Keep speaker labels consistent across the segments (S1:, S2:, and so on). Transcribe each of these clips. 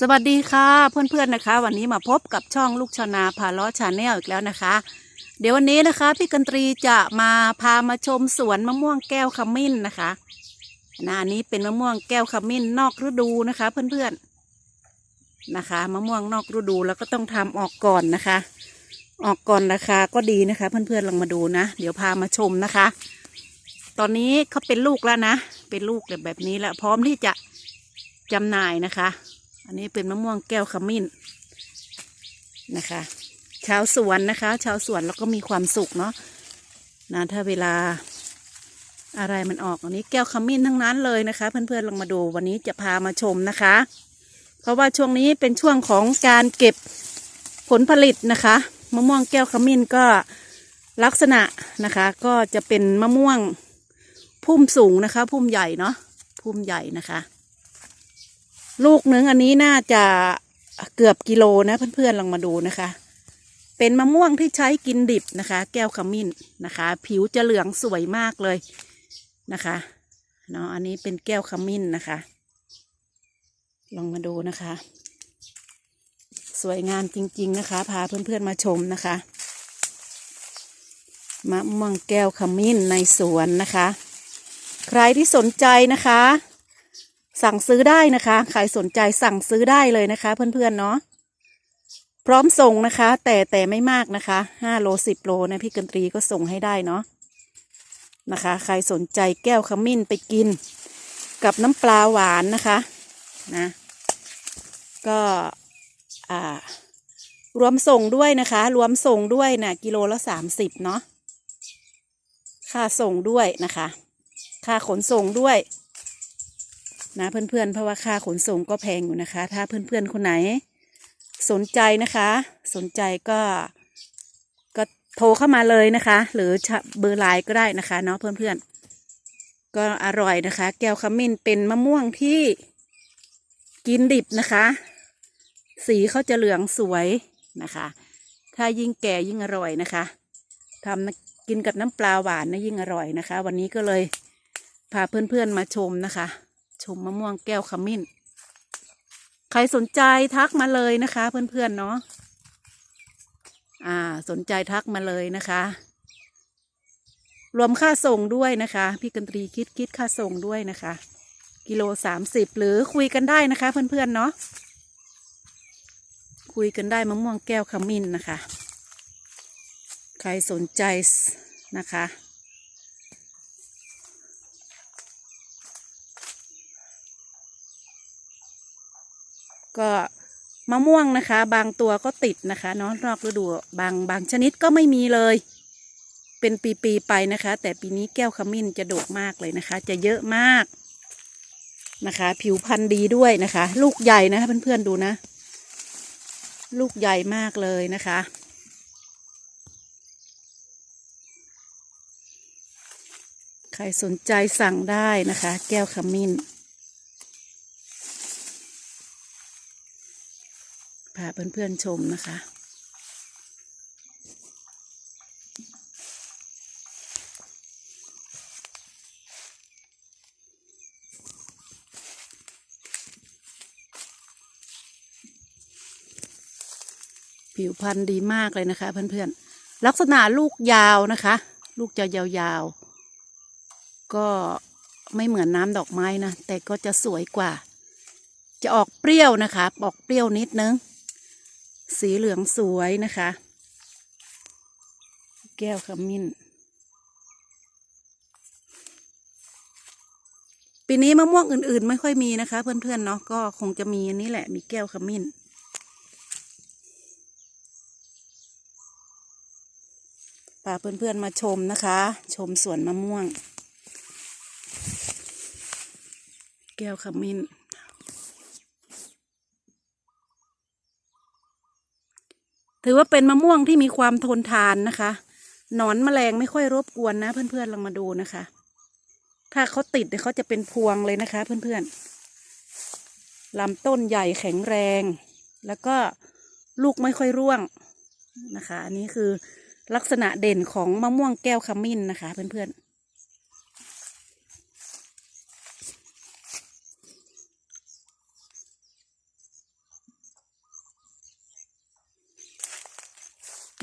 S1: สวัสดีค่ะเพื่อนๆนะคะ วันนี้มาพบกับช่องลูกชนาพาล้อชาแนลอีกแล้วนะคะ เดี๋ยววันนี้นะคะพี่กันตรีจะมาพามาชมสวนมะม่วงแก้วขมิ้นนะคะนะอันนี้เป็นมะม่วงแก้วขมิ้นนอกฤดูนะคะ เพื่อนๆนะคะ มะม่วงนอกฤดูแล้วก็ต้องทำออกก่อนนะคะ ออกก่อนราคาก็ดีนะคะ เพื่อนๆลองมาดูนะ เดี๋ยวพามาชมนะคะ ตอนนี้เขาเป็นลูกแล้วนะ เป็นลูกแบบนี้แล้วพร้อมที่จะจำหน่ายนะคะ อันนี้เป็นมะม่วงแก้วขมิ้นนะคะ ชาวสวนนะคะ ชาวสวนแล้วก็มีความสุขเนาะนะถ้าเวลาอะไรมันออกอันนี้แก้วขมิ้นทั้งนั้นเลยนะคะ เพื่อนๆลองมาดูวันนี้จะพามาชมนะคะ เพราะว่าช่วงนี้เป็นช่วงของการเก็บผลผลิตนะคะมะม่วงแก้วขมิ้นก็ลักษณะนะคะ ก็จะเป็นมะม่วงพุ่มสูงนะคะ พุ่มใหญ่เนาะพุ่มใหญ่นะคะ ลูกหนึ่งอันนี้น่าจะเกือบกิโลนะเพื่อนๆลองมาดูนะคะ เป็นมะม่วงที่ใช้กินดิบนะคะ แก้วขมิ้นนะคะ ผิวจะเหลืองสวยมากเลยนะคะเนาะอันนี้เป็นแก้วขมิ้นนะคะ ลองมาดูนะคะ สวยงามจริง ๆนะคะ พาเพื่อนๆมาชมนะคะมะม่วงแก้วขมิ้นในสวนนะคะ ใครที่สนใจนะคะ สั่งซื้อได้นะคะ ใครสนใจสั่งซื้อได้เลยนะคะ เพื่อนๆเนาะพร้อมส่งนะคะ แต่แต่ไม่มากนะคะห้าโลสิบโลนะพี่กันตรีก็ส่งให้ได้เนาะนะคะ ใครสนใจแก้วขมิ้นไปกิน กับน้ำปลาหวานนะคะนะก็อ่ารวมส่งด้วยนะคะ รวมส่งด้วยนะกิโลละสามสิบเนาะค่าส่งด้วยนะคะ ค่าขนส่งด้วย นะเพื่อนๆ เพราะว่าค่าขนส่งก็แพงอยู่นะคะ ถ้าเพื่อนๆ คนไหน สนใจนะคะ สนใจก็ก็โทรเข้ามาเลยนะคะ หรือเบอร์ไลน์ก็ได้นะคะเนาะเพื่อนๆ ก็อร่อยนะคะ แก้วขมิ้นเป็นมะม่วงที่กินดิบนะคะ สีเขาจะเหลืองสวยนะคะ ถ้ายิ่งแก่ยิ่งอร่อยนะคะทำกินกับน้ำปลาหวานนะยิ่งอร่อยนะคะ วันนี้ก็เลยพาเพื่อนๆมาชมนะคะ ชมมะม่วงแก้วขมิ้น ใครสนใจทักมาเลยนะคะ เพื่อนๆเนาะอ่า สนใจทักมาเลยนะคะ รวมค่าส่งด้วยนะคะ พี่กันตรีคิดคิดค่าส่งด้วยนะคะ กิโลสามสิบหรือคุยกันได้นะคะ เพื่อนๆเนาะคุยกันได้มะม่วงแก้วขมิ้นนะคะ ใครสนใจนะคะ ก็มะม่วงนะคะ บางตัวก็ติดนะคะเนาะนอกฤดูบางบางชนิดก็ไม่มีเลย เป็นปีๆไปนะคะ แต่ปีนี้แก้วขมิ้นจะโดกมากเลยนะคะ จะเยอะมากนะคะ ผิวพันธุ์ดีด้วยนะคะ ลูกใหญ่นะคะเพื่อนๆดูนะ ลูกใหญ่มากเลยนะคะใครสนใจสั่งได้นะคะ แก้วขมิ้น พาเพื่อนๆชมนะคะ ผิวพรรณดีมากเลยนะคะ เพื่อนๆ ลักษณะลูกยาวนะคะ ลูกจะยาวๆ ก็ไม่เหมือนน้ำดอกไม้นะ แต่ก็จะสวยกว่า จะออกเปรี้ยวนะคะ ออกเปรี้ยวนิดนึง สีเหลืองสวยนะคะ แก้วขมิ้น ปีนี้มะม่วงอื่นๆ ไม่ค่อยมีนะคะ เพื่อนๆเนาะก็คงจะมีอันนี้แหละ มีแก้วขมิ้นพาเพื่อนๆมาชมนะคะ ชมสวนมะม่วง แก้วขมิ้น ถือว่าเป็นมะม่วงที่มีความทนทานนะคะหนอนแมลงไม่ค่อยรบกวนนะ เพื่อนๆลองมาดูนะคะ ถ้าเขาติดเนี่ยเขาจะเป็นพวงเลยนะคะ เพื่อนๆลำต้นใหญ่แข็งแรง แล้วก็ลูกไม่ค่อยร่วงนะคะ อันนี้คือลักษณะเด่นของมะม่วงแก้วขมิ้นนะคะ เพื่อนๆ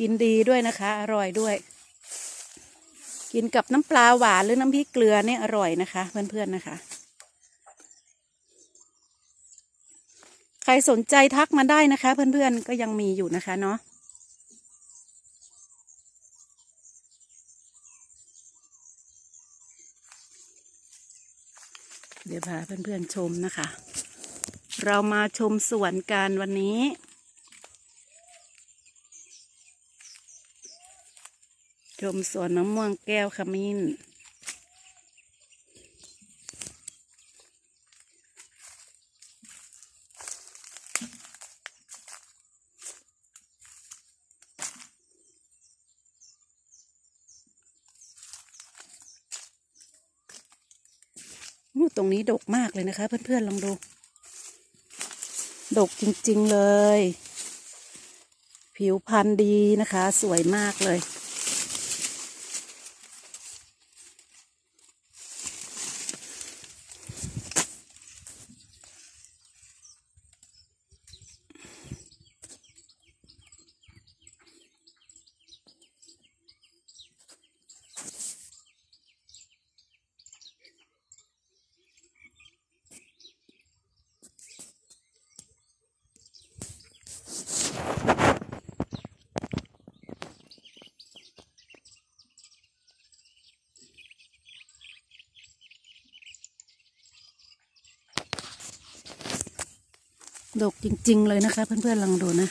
S1: กินดีด้วยนะคะ อร่อยด้วย กินกับน้ำปลาหวานหรือน้ำพริกเกลือเนี่ยอร่อยนะคะ เพื่อนๆนะคะ ใครสนใจทักมาได้นะคะ เพื่อนๆก็ยังมีอยู่นะคะเนาะเดี๋ยวพาเพื่อนๆชมนะคะ เรามาชมสวนกันวันนี้ มสวนน้ำม่วงแก้วขมิ้น ตรงนี้ดกมากเลยนะคะ เพื่อนๆ ลองดู ดกจริงๆเลย ผิวพรรณดีนะคะ สวยมากเลย ดกจริง ๆ เลยนะคะ เพื่อนๆลองดูนะ